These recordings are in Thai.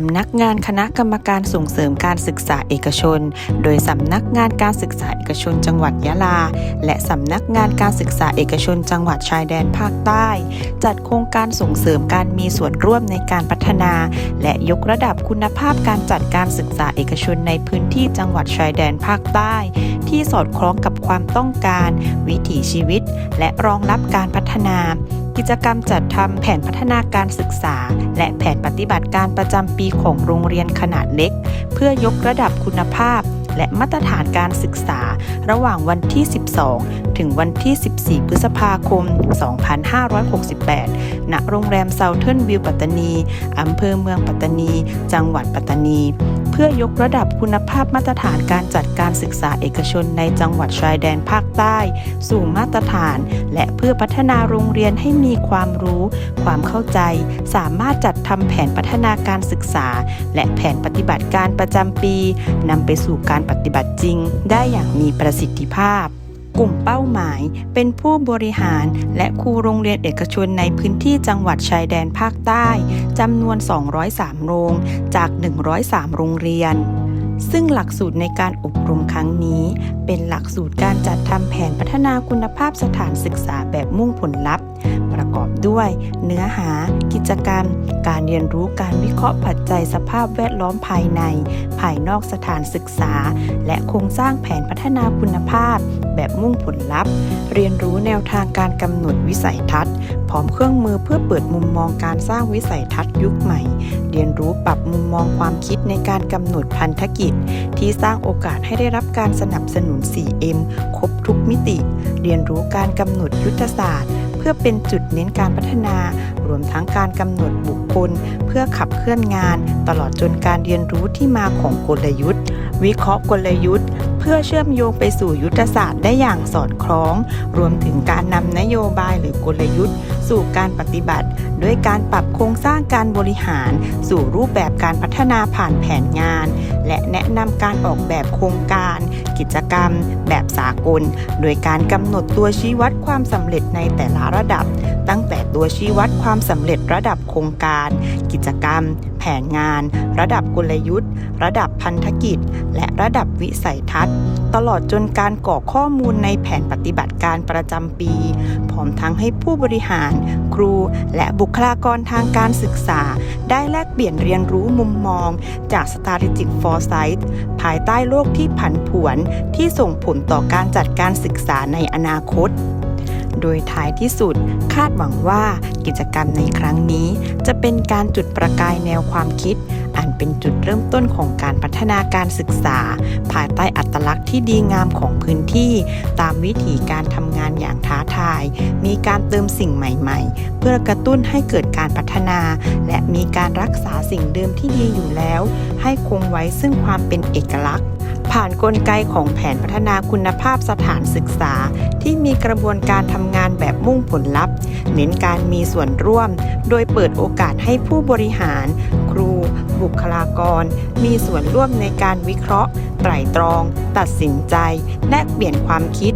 สำนักงานคณะกรรมการส่งเสริมการศึกษาเอกชน โดยสำนักงานการศึกษาเอกชนจังหวัดยะลา และสำนักงานการศึกษาเอกชนจังหวัดชายแดนภาคใต้ จัดโครงการส่งเสริมการมีส่วนร่วมในการพัฒนา และยกระดับคุณภาพการจัดการศึกษาเอกชนในพื้นที่จังหวัดชายแดนภาคใต้ ที่สอดคล้องกับความต้องการ วิถีชีวิต และรองรับการพัฒนา กิจกรรมจัดทำแผนพัฒนาการศึกษา และแผนปฏิบัติการประจำปีของโรงเรียนขนาดเล็ก เพื่อยกระดับคุณภาพ และมาตรฐานการศึกษา ระหว่างวันที่ 12 ถึงวันที่ 14 พฤษภาคม 2568 ณ โรงแรมเซาเทิร์นวิวปัตตานี อำเภอเมืองปัตตานี จังหวัดปัตตานี เพื่อยกระดับคุณภาพมาตรฐานการจัดการศึกษาเอกชนในจังหวัดชายแดนภาคใต้ สู่มาตรฐาน และเพื่อพัฒนาโรงเรียนให้มีความรู้ ความเข้าใจ สามารถจัดทำแผนพัฒนาการศึกษา และแผนปฏิบัติการประจำปีนำไปสู่การปฏิบัติจริง ได้อย่างมีประสิทธิภาพ กลุ่มเป้าหมาย เป็นผู้บริหาร และครูโรงเรียนเอกชนในพื้นที่จังหวัดชายแดนภาคใต้จำนวน 203 โรงจาก 103 โรงเรียนซึ่งหลักสูตรในการอบรมครั้งนี้ เป็นหลักสูตรการจัดทำแผนพัฒนาคุณภาพสถานศึกษาแบบมุ่งผลลัพธ์ ประกอบด้วย เนื้อหา กิจกรรม การเรียนรู้การวิเคราะห์ปัจจัยสภาพแวดล้อมภายใน ภายนอกสถานศึกษา และโครงสร้างแผนพัฒนาคุณภาพ แบบมุ่งผลลัพธ์ เรียนรู้แนวทางการกำหนดวิสัยทัศน์ พร้อมเครื่องมือเพื่อเปิดมุมมองการสร้างวิสัยทัศน์ยุคใหม่ เรียนรู้ปรับมุมมองความคิดในการกำหนดพันธกิจ ที่สร้างโอกาสให้ได้รับการสนับสนุน 4M ครบทุกมิติ เรียนรู้การกำหนดยุทธศาสตร์ พื่อเป็นจุดเน้นการพัฒนา รวมทั้งการกำหนดบุคคล เพื่อขับเคลื่อนงาน ตลอดจนการเรียนรู้ที่มาของกลยุทธ์ วิเคราะห์กลยุทธ์ เพื่อเชื่อมโยงไปสู่ยุทธศาสตร์ได้อย่างสอดคล้อง รวมถึงการนำนโยบายหรือกลยุทธ์ สู่การปฏิบัติ ด้วยการปรับโครงสร้างการบริหาร สู่รูปแบบการพัฒนาผ่านแผนงาน และแนะนำการออกแบบโครงการ กิจกรรม แบบสากล โดยการกำหนดตัวชี้วัดความสำเร็จในแต่ละระดับ ตั้งแต่ตัวชี้วัดความสำเร็จระดับโครงการ กิจกรรม แผนงาน ระดับกลยุทธ์ ระดับพันธกิจ และระดับวิสัยทัศน์ ตลอดจนการกรอข้อมูลในแผนปฏิบัติการประจำปี พร้อมทั้งให้ผู้บริหาร ครู และบุคลากรทางการศึกษา ได้แลกเปลี่ยนเรียนรู้มุมมอง จาก Strategic Foresight ภายใต้โลกที่ผันผวนที่ส่งผลต่อการจัดการศึกษาในอนาคต โดยท้ายที่สุด คาดหวังว่ากิจกรรมในครั้งนี้ จะเป็นการจุดประกายแนวความคิด อันเป็นจุดเริ่มต้นของการพัฒนาการศึกษา ภายใต้อัตลักษณ์ที่ดีงามของพื้นที่ ตามวิถีการทำงานอย่างท้าทาย มีการเติมสิ่งใหม่ๆ เพื่อกระตุ้นให้เกิดการพัฒนา และมีการรักษาสิ่งเดิมที่ดีอยู่แล้ว ให้คงไว้ซึ่งความเป็นเอกลักษณ์ ผ่านนกลไกของแผนพัฒนาคุณภาพสถานศึกษา ที่มีกระบวนการทำงานแบบมุ่งผลลัพธ์ เน้นการมีส่วนร่วม โดยเปิดโอกาสให้ผู้บริหาร ครู บุคลากร มีส่วนร่วมในการวิเคราะห์ ไตร่ตรอง ตัดสินใจ และเปลี่ยนความคิด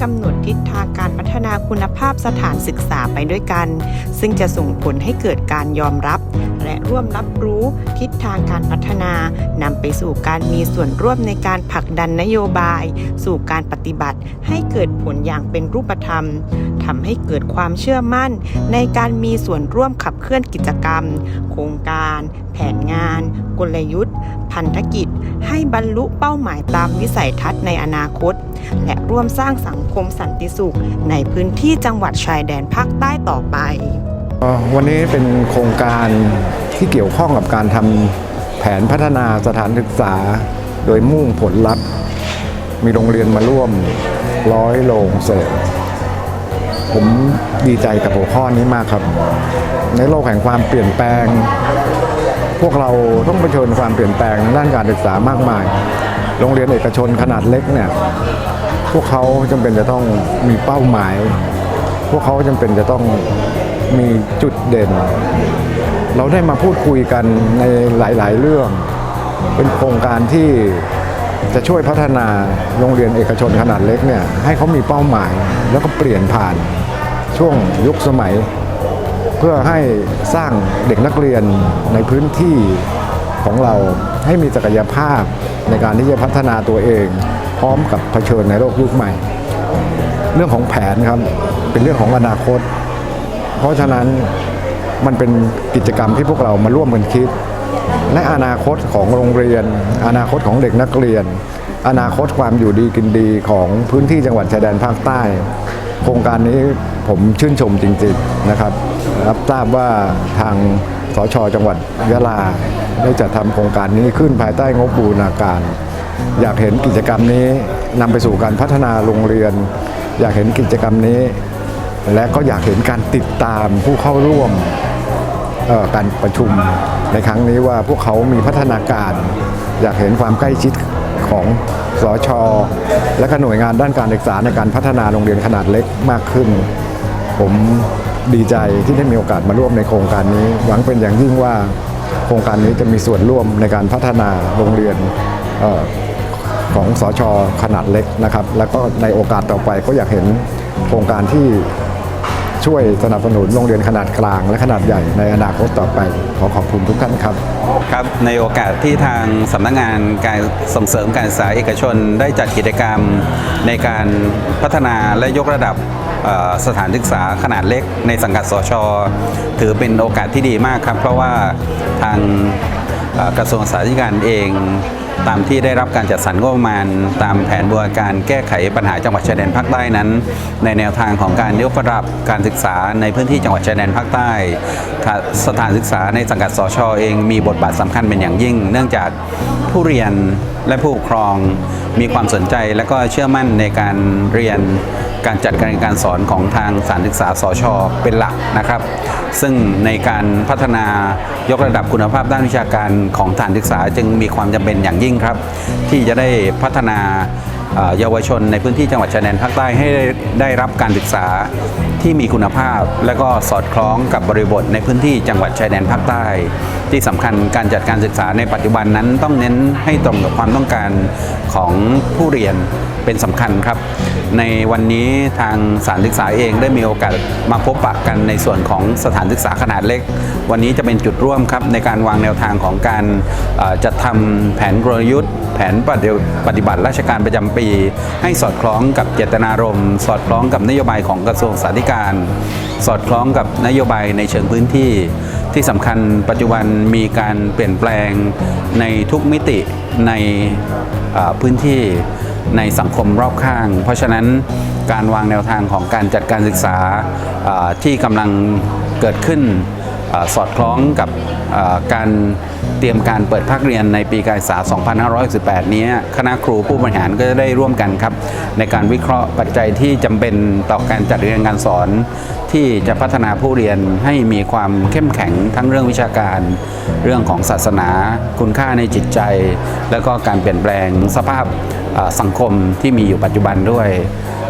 กำหนดทิศทางการพัฒนาคุณภาพสถานศึกษาไปด้วยกัน ซึ่งจะส่งผลให้เกิดการยอมรับ และร่วมรับรู้ทิศทางการพัฒนานำไปสู่การมีส่วนร่วมในการผลักดันนโยบาย สู่การปฏิบัติ ให้เกิดผลอย่างเป็นรูปธรรมทำให้เกิดความเชื่อมั่น ในการมีส่วนร่วมขับเคลื่อนกิจกรรม โครงการ แผนงาน กลยุทธ์ พันธกิจ ให้บรรลุเป้าหมายตามวิสัยทัศน์ในอนาคต และร่วมสร้างสังคมสันติสุข ในพื้นที่จังหวัดชายแดนภาคใต้ต่อไป วันนี้เป็นโครงการที่เกี่ยวข้องกับการทำแผนพัฒนาสถานศึกษา โดยมุ่งผลลัพธ์ มีโรงเรียนมาร่วมร้อยโรงเศษผมดีใจกับหัวข้อนี้มากครับ ในโลกแห่งความเปลี่ยนแปลง พวกเราต้องเผชิญความเปลี่ยนแปลงด้านการศึกษามากมาย โรงเรียนเอกชนขนาดเล็กเนี่ย พวกเขาจำเป็นจะต้องมีเป้าหมาย พวกเขาจำเป็นจะต้องมีจุดเด่น เราได้มาพูดคุยกันในหลาย ๆ เรื่อง เป็นโครงการที่จะช่วยพัฒนาโรงเรียนเอกชนขนาดเล็กเนี่ยให้เขามีเป้าหมายแล้วก็เปลี่ยนผ่านช่วงยุคสมัย เพื่อให้สร้างเด็กนักเรียนในพื้นที่ของเราให้มีศักยภาพในการที่จะพัฒนาตัวเอง พร้อมกับเผชิญในโลกยุคใหม่ เรื่องของแผนครับเป็นเรื่องของอนาคต เพราะฉะนั้นมันเป็นกิจกรรมที่พวกเรามาร่วมกันคิด และอนาคตของโรงเรียน อนาคตของเด็กนักเรียน อนาคตความอยู่ดีกินดีของพื้นที่จังหวัดชายแดนภาคใต้ โครงการนี้ผมชื่นชมจริงๆนะครับ รับทราบว่าทางสชจังหวัดยะลา ได้จัดทำโครงการนี้ขึ้นภายใต้งบบูรณาการ อยากเห็นกิจกรรมนี้นำไปสู่การพัฒนาโรงเรียน อยากเห็นกิจกรรมนี้ และก็อยากเห็นการติดตามผู้เข้าร่วมการประชุมในครั้งนี้ว่าพวกเขามีพัฒนาการ อยากเห็นความใกล้ชิดของสอชอและก็หน่วยงานด้านการศึกษาในการพัฒนาโรงเรียนขนาดเล็กมากขึ้น ผมดีใจที่ได้มีโอกาสมาร่วมในโครงการนี้ หวังเป็นอย่างยิ่งว่าโครงการนี้จะมีส่วนร่วมในการพัฒนาโรงเรียนออ ของสอชอขนาดเล็กนะครับ แล้วก็ในโอกาสต่อไปก็อยากเห็นโครงการที่ช่วยสนับสนุนโรงเรียนขนาดกลางและขนาดใหญ่ในอนาคตต่อไป ขอขอบคุณทุกท่านครับ ครับในโอกาสที่ทางสำนักงานการส่งเสริมการศึกษาเอกชนได้จัดกิจกรรมในการพัฒนาและยกระดับสถานศึกษาขนาดเล็กในสังกัดสช ถือเป็นโอกาสที่ดีมากครับ เพราะว่าทางกระทรวงศึกษาธิการเอง ตามที่ได้รับการจัดสรรงบประมาณ ตามแผนบูรณาการแก้ไขปัญหาจังหวัดชายแดนภาคใต้นั้น ในแนวทางของการยกระดับการศึกษาในพื้นที่จังหวัดชายแดนภาคใต้ สถานศึกษาในสังกัดสชเองมีบทบาทสำคัญเป็นอย่างยิ่ง เนื่องจากผู้เรียนและผู้ปกครองมีความสนใจและก็เชื่อมั่นในการเรียน การจัดการการสอนของทางสถานศึกษาสชเป็นหลักนะครับ ซึ่งในการพัฒนายกระดับคุณภาพด้านวิชาการของสถานศึกษาจึงมีความจำเป็นอย่างยิ่งครับ ที่จะได้พัฒนา เยาวชนในพื้นที่จังหวัดชายแดนภาคใต้ให้ได้รับการศึกษาที่มีคุณภาพ และก็สอดคล้องกับบริบทในพื้นที่จังหวัดชายแดนภาคใต้ ที่สำคัญการจัดการศึกษาในปัจจุบันนั้นต้องเน้นให้ตรงกับความต้องการของผู้เรียนเป็นสำคัญครับ ในวันนี้ทางสถานศึกษาเองได้มีโอกาสมาพบปะกันในส่วนของสถานศึกษาขนาดเล็ก วันนี้จะเป็นจุดร่วมครับในการวางแนวทางของการจัดทำแผนกลยุทธ์ แผนปฏิปฏิบัติราชการประจำปี ให้สอดคล้องกับเจตนารมณ์ สอดคล้องกับนโยบายของกระทรวงสาธการ สอดคล้องกับนโยบายในเชิงพื้นที่ ที่สำคัญปัจจุบันมีการเปลี่ยนแปลงในทุกมิติในพื้นที่ในสังคมรอบข้าง เพราะฉะนั้นการวางแนวทางของการจัดการศึกษาที่กำลังเกิดขึ้นอสอดคล้องกับการ เตรียมการเปิดภาคเรียนในปีการศึกษา 2518นี้คณะครูผู้บริหารก็จะได้ร่วมกันครับ ในการวิเคราะห์ปัจจัยที่จำเป็นต่อการจัดเรียนการสอน ที่จะพัฒนาผู้เรียนให้มีความเข้มแข็งทั้งเรื่องวิชาการ เรื่องของศาสนา คุณค่าในจิตใจ แล้วก็การเปลี่ยนแปลงสภาพสังคมที่มีอยู่ปัจจุบันด้วย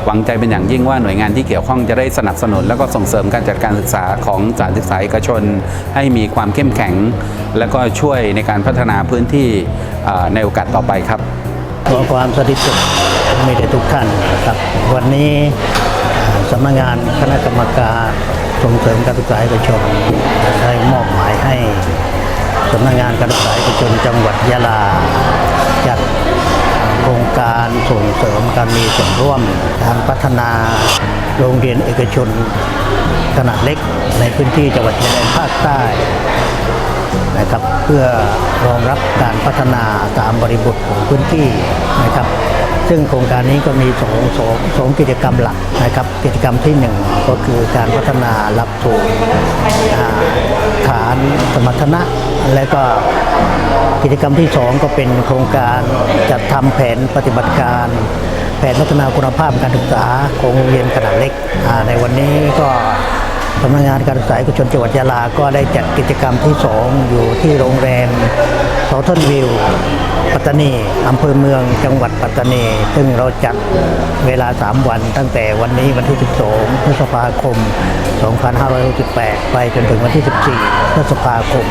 หวังใจเป็นอย่างยิ่งว่าหน่วยงานที่เกี่ยวข้องจะได้สนับสนุน และก็ส่งเสริมการจัดการศึกษาของสถานศึกษาเอกชน ให้มีความเข้มแข็ง และก็ช่วยในการพัฒนาพื้นที่ในโอกาสต่อไปครับ ขอความสวัสดีสุขมีแด่ทุกท่านนะครับ วันนี้สำนักงานคณะกรรมการส่งเสริมการศึกษาเอกชนได้มอบหมายให้สำนักงานการศึกษาเอกชนจังหวัดยะลาจัด โครงการส่งเสริมการมีส่วนร่วมการพัฒนาโรงเรียนเอกชนขนาดเล็กในพื้นที่จังหวัดชายแดนภาคใต้นะครับเพื่อรองรับการพัฒนาตามบริบทของพื้นที่นะครับ ซึ่งโครงการนี้ก็มีสองสองสองกิจกรรมหลักนะครับ กิจกรรมที่หนึ่งก็คือการพัฒนาหลักสูตรอ่าฐานสมรรถนะและก็กิจกรรมที่สองก็เป็นโครงการจัดทำแผนปฏิบัติการ แผนพัฒนาคุณภาพการศึกษาของโรงเรียนขนาดเล็กในวันนี้ก็ สำนักงานการศึกษาเอกชนจังหวัดยะลา ก็ได้จัดกิจกรรมที่ 2 อยู่ที่โรงแรมเซาเทนวิว ปัตตานีอำเภอเมืองจังหวัดปัตตานี ซึ่งเราจัดเวลา 3 วัน ตั้งแต่วันนี้วันที่ 12 พฤษภาคม 2568 ไปจนถึงวันที่ 14 พฤษภาคม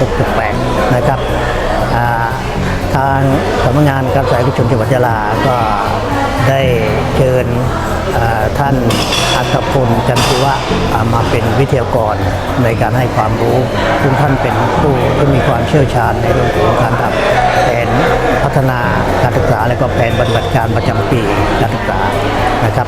2568 นะครับทางสำนักงานการศึกษาเอกชนจังหวัดยะลาก็ ได้เชิญท่านอัตพลจันทิวะมาเป็นวิทยากรในการให้ความรู้ซึ่งท่านเป็นผู้ที่มีความเชี่ยวชาญในเรื่องของการทำแผนพัฒนาการศึกษาและก็แผนบรรบัติการประจำปีการศึกษานะครับ